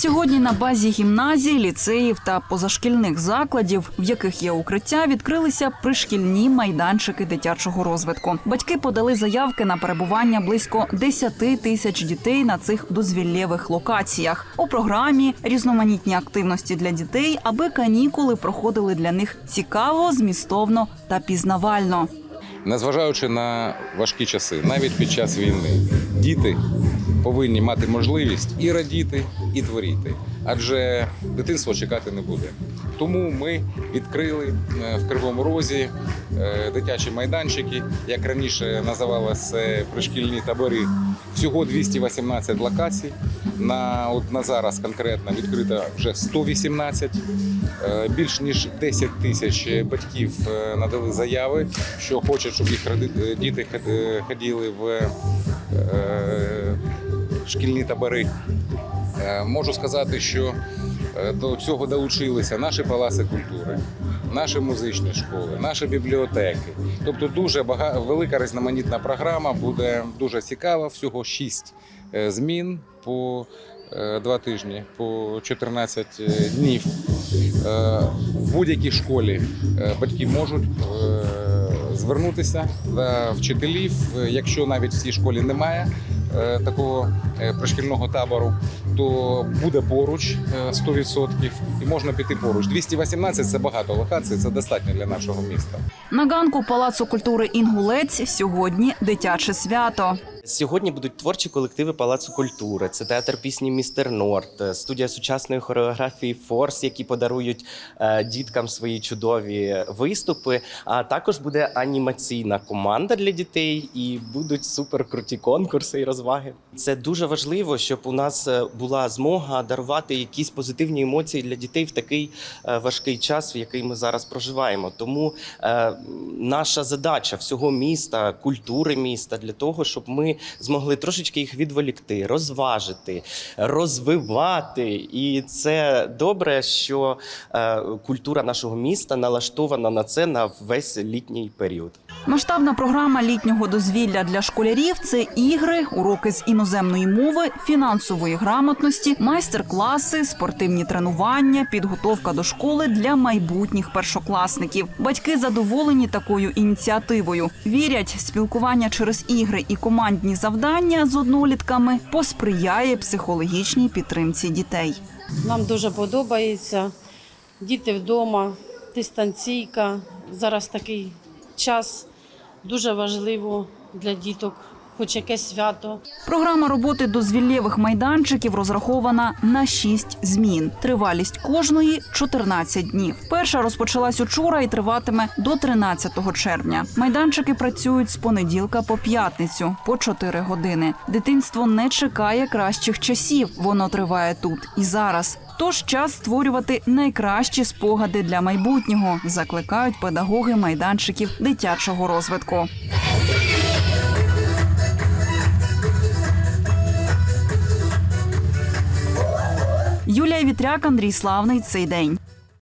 Відсьогодні на базі гімназій, ліцеїв та позашкільних закладів, в яких є укриття, відкрилися пришкільні майданчики дитячого розвитку. Батьки подали заявки на перебування близько 10 тисяч дітей на цих дозвіллєвих локаціях. У програмі різноманітні активності для дітей, аби канікули проходили для них цікаво, змістовно та пізнавально. Незважаючи на важкі часи, навіть під час війни, діти повинні мати можливість і радіти, і творіти, адже дитинство чекати не буде. Тому ми відкрили е, в Кривому Розі е, дитячі майданчики, як раніше називалися пришкільні табори. Всього 218 локацій. На от на зараз конкретно відкрито вже 118. Е, Більш ніж 10 тисяч батьків надали заяви, що хочуть, щоб їх діти ход- ходили в шкільні табори. Е, Можу сказати, що е, до цього долучилися наші палаци культури, наші музичні школи, наші бібліотеки. Тобто дуже бага... велика різноманітна програма, буде дуже цікава. Всього 6 змін по е, два тижні, по 14 днів. Е, В будь-якій школі е, батьки можуть е, звернутися до вчителів, Е, якщо навіть в цій школі немає е, такого е, пришкільного табору, то буде поруч е, 100% і можна піти поруч. 218 – це багато локацій, це достатньо для нашого міста. На ганку Палацу культури Інгулець сьогодні дитяче свято. Сьогодні будуть творчі колективи Палацу культури. Це театр пісні Містер Норт, е, студія сучасної хореографії Форс, які подарують е, діткам свої чудові виступи. А також буде анімаційна команда для дітей і будуть суперкруті конкурси і розваги. Це дуже важливо, щоб у нас е, була змога дарувати якісь позитивні емоції для дітей в такий важкий час, в який ми зараз проживаємо. Тому наша задача всього міста, культури міста для того, щоб ми змогли трошечки їх відволікти, розважити, розвивати. І це добре, що е, культура нашого міста налаштована на це на весь літній період. Масштабна програма літнього дозвілля для школярів це ігри, уроки з іноземної мови, фінансової грамотності, майстер-класи, спортивні тренування, підготовка до школи для майбутніх першокласників. Батьки задоволені такою ініціативою. Вірять, спілкування через ігри і командні завдання з однолітками посприяє психологічній підтримці дітей. Нам дуже подобається. Діти вдома, дистанційка. Зараз такий час дуже важливо для діток, хоч якесь свято. Програма роботи дозвіллєвих майданчиків розрахована на 6 змін. Тривалість кожної 14 днів. Перша розпочалась учора і триватиме до 13 червня. Майданчики працюють з понеділка по п'ятницю по 4 години. Дитинство не чекає кращих часів. Воно триває тут і зараз. Тож час створювати найкращі спогади для майбутнього, закликають педагоги майданчиків дитячого розвитку. Юлія Вітряк, Андрій Славний. Цей день.